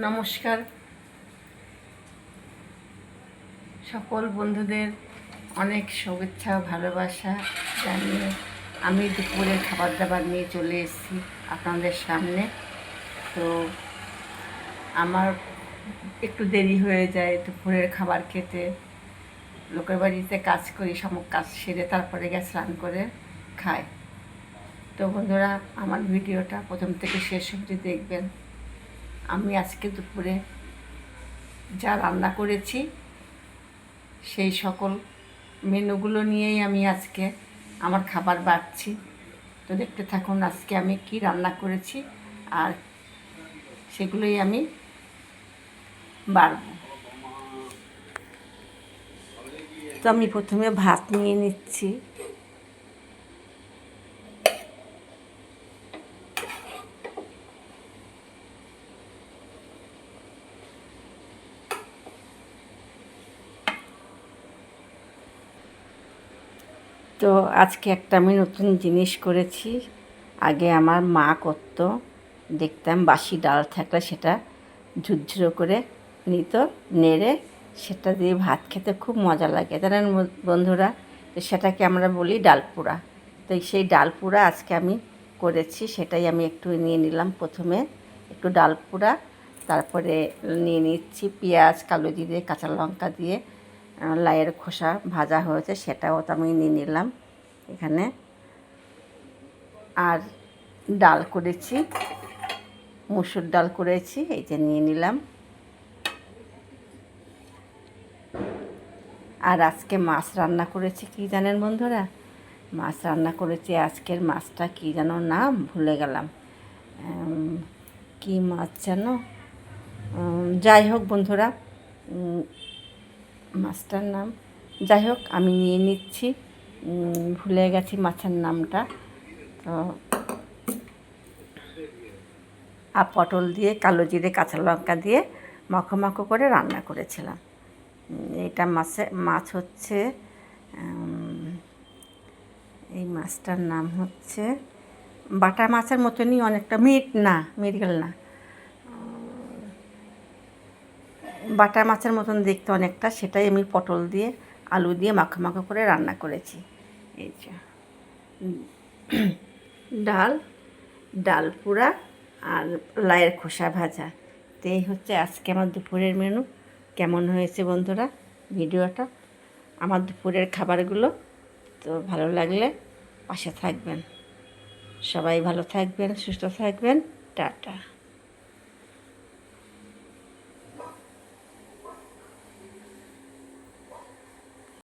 নমস্কার। সকল বন্ধুদের অনেক শুভেচ্ছা, ভালোবাসা জানিয়ে আমি দুপুরের খাবার দাবার নিয়ে চলে এসেছি আপনাদের সামনে। তো আমার একটু দেরি হয়ে যায় দুপুরের খাবার খেতে। লোকের বাড়িতে কাজ করি সব কাজ সেরে তারপরে গ্যাস স্নান করে খাই। তো বন্ধুরা, আমার ভিডিওটা প্রথম থেকে শেষ অবধি দেখবেন। আমি আজকে দুপুরে যা রান্না করেছি, সেই সকল মেনুগুলো নিয়েই আমি আজকে আমার খাবার বাড়ছি। তো দেখতে থাকুন আজকে আমি কি রান্না করেছি আর সেগুলোই আমি বাড়ব। তো আমি প্রথমে ভাত নিয়ে নিচ্ছি। তো আজকে একটা আমি নতুন জিনিস করেছি। আগে আমার মা করত, দেখতাম বাসি ডাল থাকলে সেটা ঝুরঝুরো করে নিত, নেড়ে সেটা দিয়ে ভাত খেতে খুব মজা লাগে। জানেন বন্ধুরা, তো সেটাকে আমরা বলি ডালপুরা। তো সেই ডালপুরা আজকে আমি করেছি, সেটাই আমি একটু নিয়ে নিলাম। প্রথমে একটু ডালপুরা, তারপরে নিয়ে নিচ্ছি পেঁয়াজ, কালো জিরে, কাঁচা লঙ্কা দিয়ে লাইয়ের খোসা ভাজা হয়েছে, সেটাও তো আমি নিয়ে নিলাম এখানে। আর ডাল করেছি, মুসুর ডাল করেছি, এই যে নিয়ে নিলাম। আর আজকে মাছ রান্না করেছি, কি জানেন বন্ধুরা? মাছ রান্না করেছি, আজকের মাছটা কি যেন নাম ভুলে গেলাম। কি মাছ যেন? যাই হোক বন্ধুরা মাছটার নাম। যাই হোক, আমি নিয়ে নিচ্ছি। ভুলে গেছি মাছের নামটা। তো, আর পটল দিয়ে, কালো জিরে, কাঁচা লঙ্কা দিয়ে মাখো মাখো করে রান্না করেছিলাম। এইটা মাছে, মাছ হচ্ছে এই মাছটার নাম হচ্ছে বাটা মাছের মতনই অনেকটা মিট না মৃগেল না। বাটা মাছের মতন দেখতে অনেকটা, সেটাই আমি পটল দিয়ে, আলু দিয়ে মাখো মাখো করে রান্না করেছি। এই যে ডাল ডাল পোড়া আর লাইয়ের খোসা ভাজা। তো এই হচ্ছে আজকে আমার দুপুরের মেনু। কেমন হয়েছে বন্ধুরা ভিডিওটা? আমার দুপুরের খাবারগুলো তো ভালো লাগলে পাশে থাকবেন। সবাই ভালো থাকবেন, সুস্থ থাকবেন। টাটা।